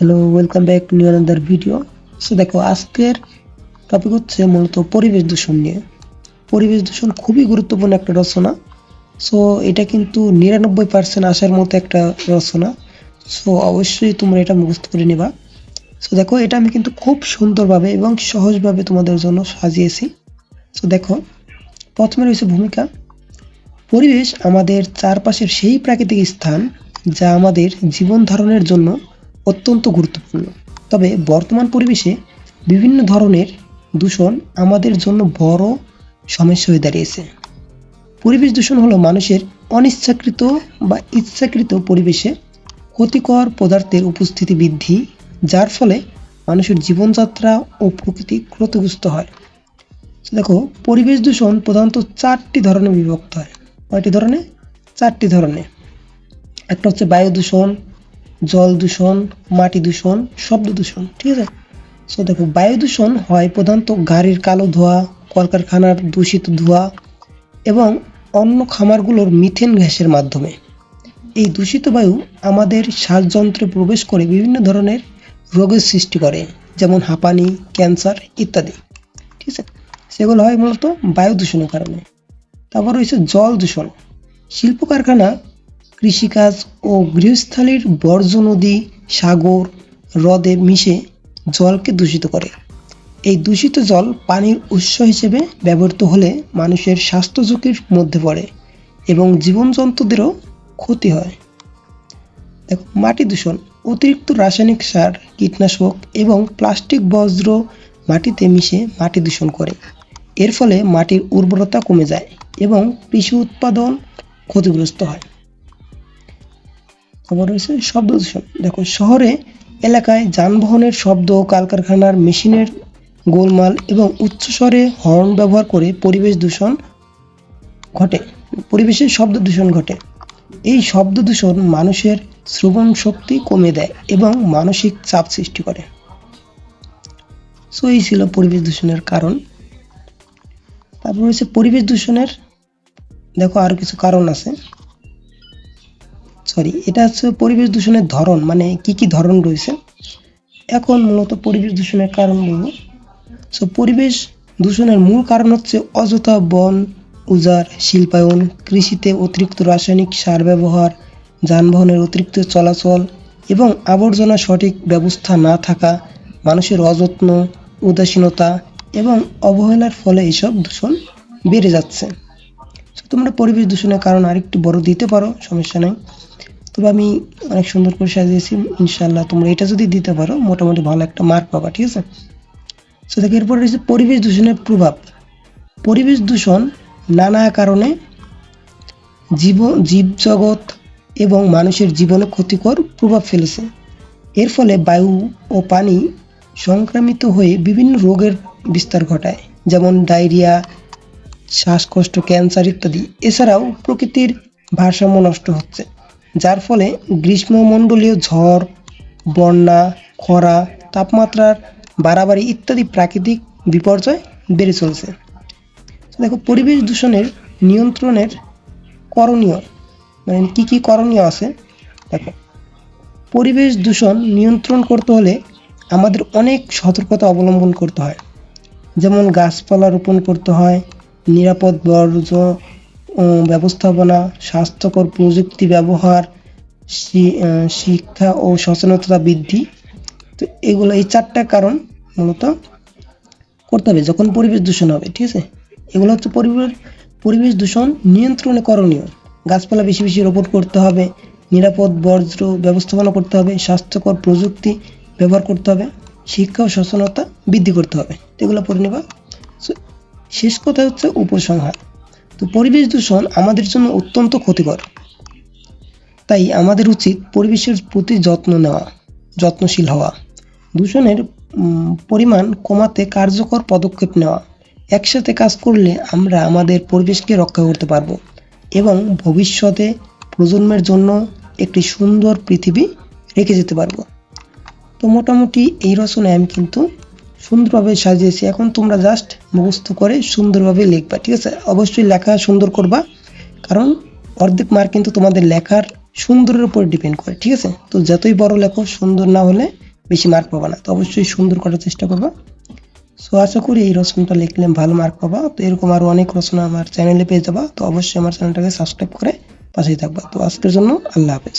Hello welcome back new another video so দেখো, আজকের topic হচ্ছে মূলত পরিবেশ দূষণ নিয়ে। পরিবেশ দূষণ খুবই গুরুত্বপূর্ণ একটা রচনা। সো এটা কিন্তু নিরানব্বই পার্সেন্ট আসার মতো একটা রচনা। সো অবশ্যই তোমরা এটা মুখস্থ করে নেবা। সো দেখো, এটা আমি কিন্তু খুব সুন্দরভাবে এবং সহজভাবে তোমাদের জন্য সাজিয়েছি। সো দেখো, প্রথমে রয়েছে ভূমিকা। পরিবেশ আমাদের চারপাশের সেই প্রাকৃতিক স্থান যা আমাদের জীবন ধারণের জন্য অত্যন্ত গুরুত্বপূর্ণ। তবে বর্তমান পরিবেশে বিভিন্ন ধরনের দূষণ আমাদের জন্য বড় সমস্যা হয়ে দাঁড়িয়েছে। পরিবেশ দূষণ হলো মানুষের অনিচ্ছাকৃত বা ইচ্ছাকৃত পরিবেশে ক্ষতিকর পদার্থের উপস্থিতি বৃদ্ধি, যার ফলে মানুষের জীবনযাত্রা ও প্রকৃতি ক্ষতিগ্রস্ত হয়। দেখো, পরিবেশ দূষণ প্রধানত চারটি ধরনের বিভক্ত হয়। কয়টি ধরনের? চারটি ধরনের। একটা হচ্ছে বায়ু দূষণ জল দূষণ, মাটি দূষণ, শব্দ দূষণ, ঠিক আছে? সো দেখো, বায়ু দূষণ হয় প্রধানত গাড়ির কালো ধোঁয়া, কলকারখানার দূষিত ধোঁয়া এবং অন্য খামারগুলোর মিথেন গ্যাসের মাধ্যমে। এই দূষিত বায়ু আমাদের শ্বাসযন্ত্রে প্রবেশ করে বিভিন্ন ধরনের রোগের সৃষ্টি করে, যেমন হাঁপানি, ক্যান্সার ইত্যাদি, ঠিক আছে? সেগুলো হয় মূলত বায়ু দূষণের কারণে। তারপর রয়েছে জল দূষণ। শিল্প কারখানা কৃষিকাজ ও গৃহস্থালির বর্জ্য নদী, সাগর, হ্রদে মিশে জলকে দূষিত করে। এই দূষিত জল পানির উৎস হিসেবে ব্যবহৃত হলে মানুষের স্বাস্থ্য ঝুঁকির মধ্যে পড়ে এবং জীবনজন্তুদেরও ক্ষতি হয়। দেখো, মাটি দূষণ, অতিরিক্ত রাসায়নিক সার, কীটনাশক এবং প্লাস্টিক, বজ্র মাটিতে মিশে মাটি দূষণ করে। এর ফলে মাটির উর্বরতা কমে যায় এবং কৃষি উৎপাদন ক্ষতিগ্রস্ত হয়। খবর রয়েছে, শব্দ দূষণ দেখো, শহরে এলাকায় যানবাহনের শব্দ, কলকারখানার মেশিনের গোলমাল এবং উচ্চস্বরে হর্ন ব্যবহার করে পরিবেশ দূষণ ঘটে। পরিবেশের শব্দ দূষণ ঘটে। এই শব্দ দূষণ মানুষের শ্রবণ শক্তি কমে দেয় এবং মানসিক চাপ সৃষ্টি করে। সো এই ছিল পরিবেশ দূষণের কারণ। তারপর হচ্ছে পরিবেশ দূষণের, দেখো আরও কিছু কারণ আছে। সরি এটা হচ্ছে পরিবেশ দূষণের ধরন মানে কি কি ধরন রয়েছে? এখন মূলত পরিবেশ দূষণের কারণ বলব। সো পরিবেশ দূষণের মূল কারণ হচ্ছে অযথা বন, উজাড়, শিল্পায়ন, কৃষিতে অতিরিক্ত রাসায়নিক সার ব্যবহার, যানবাহনের অতিরিক্ত চলাচল এবং আবর্জনা সঠিক ব্যবস্থা না থাকা, মানুষের অযত্ন, উদাসীনতা এবং অবহেলার ফলে এসব দূষণ বেড়ে যাচ্ছে। তোমরা পরিবেশ দূষণের কারণ আরেকটু বড় দিতে পারো, সমস্যা নেই। তবে আমি অনেক সুন্দর করে সাজিয়েছি ইনশাল্লাহ তোমরা এটা যদি দিতে পারো, মোটামুটি ভালো একটা মার্ক পাবা, ঠিক আছে? সো দেখো, এরপর রয়েছে পরিবেশ দূষণের প্রভাব। পরিবেশ দূষণ নানা কারণে জীব, জীবজগৎ এবং মানুষের জীবনে ক্ষতিকর প্রভাব ফেলেছে। এর ফলে বায়ু ও পানি সংক্রামিত হয়ে বিভিন্ন রোগের বিস্তার ঘটায়, যেমন ডায়রিয়া, শ্বাসকষ্ট, ক্যান্সার ইত্যাদি। এছাড়াও প্রকৃতির ভারসাম্য নষ্ট হচ্ছে। যার ফলে গ্রীষ্মমণ্ডলীয় ঝড়, বন্যা, খরা, তাপমাত্রার বাড়াবাড়ি ইত্যাদি প্রাকৃতিক বিপর্যয় বেড়ে চলছে। দেখো, পরিবেশ দূষণের নিয়ন্ত্রণের করণীয় মানে কি কি করণীয় আছে? দেখো, পরিবেশ দূষণ নিয়ন্ত্রণ করতে হলে আমাদের অনেক সতর্কতা অবলম্বন করতে হয়। যেমন গাছপালা রোপণ করতে হয়, নিরাপদ বর্জ্য ব্যবস্থাপনা, স্বাস্থ্যকর প্রযুক্তি ব্যবহার শিক্ষা ও সচেতনতা বৃদ্ধি। তো এগুলো এই চারটা কারণ মূলত করতে হবে যখন পরিবেশ দূষণ হবে, ঠিক আছে? এগুলো হচ্ছে পরিবেশ পরিবেশ দূষণ নিয়ন্ত্রণে করণীয়। গাছপালা বেশি বেশি রোপণ করতে হবে, নিরাপদ বর্জ্য ব্যবস্থাপনা করতে হবে, স্বাস্থ্যকর প্রযুক্তি ব্যবহার করতে হবে, শিক্ষা ও সচেতনতা বৃদ্ধি করতে হবে। এগুলো পড়ে নেবা। শেষ কথা হচ্ছে উপসংহার। তো পরিবেশ দূষণ আমাদের জন্য অত্যন্ত ক্ষতিকর। তাই আমাদের উচিত পরিবেশের প্রতি যত্ন নেওয়া, যত্নশীল হওয়া। দূষণের পরিমাণ কমাতে কার্যকর পদক্ষেপ নেওয়া। একসাথে কাজ করলে আমরা আমাদের পরিবেশকে রক্ষা করতে পারব এবং ভবিষ্যতে প্রজন্মের জন্য একটি সুন্দর পৃথিবী রেখে যেতে পারব। তো মোটামুটি এই রচনায় আমি কিন্তু সুন্দরভাবে সাজিয়েছি। এখন তোমরা জাস্ট মুখস্থ করে সুন্দরভাবে লিখবা, ঠিক আছে? অবশ্যই লেখা সুন্দর করবা, কারণ অর্ধেক মার্ক কিন্তু তোমাদের লেখার সুন্দরের উপর ডিপেন্ড করে, ঠিক আছে? তো যতই বড় লেখো, সুন্দর না হলে বেশি মার্ক পাবা না। তো অবশ্যই সুন্দর করার চেষ্টা করবা। সো আশা করি এই রচনাটা লিখলে ভালো মার্ক পাবা। তো এরকম আরও অনেক রচনা আমার চ্যানেলে পেয়ে যাবা। তো অবশ্যই আমার চ্যানেলটাকে সাবস্ক্রাইব করে পাশেই থাকবা। তো আজকের জন্য আল্লাহ হাফেজ।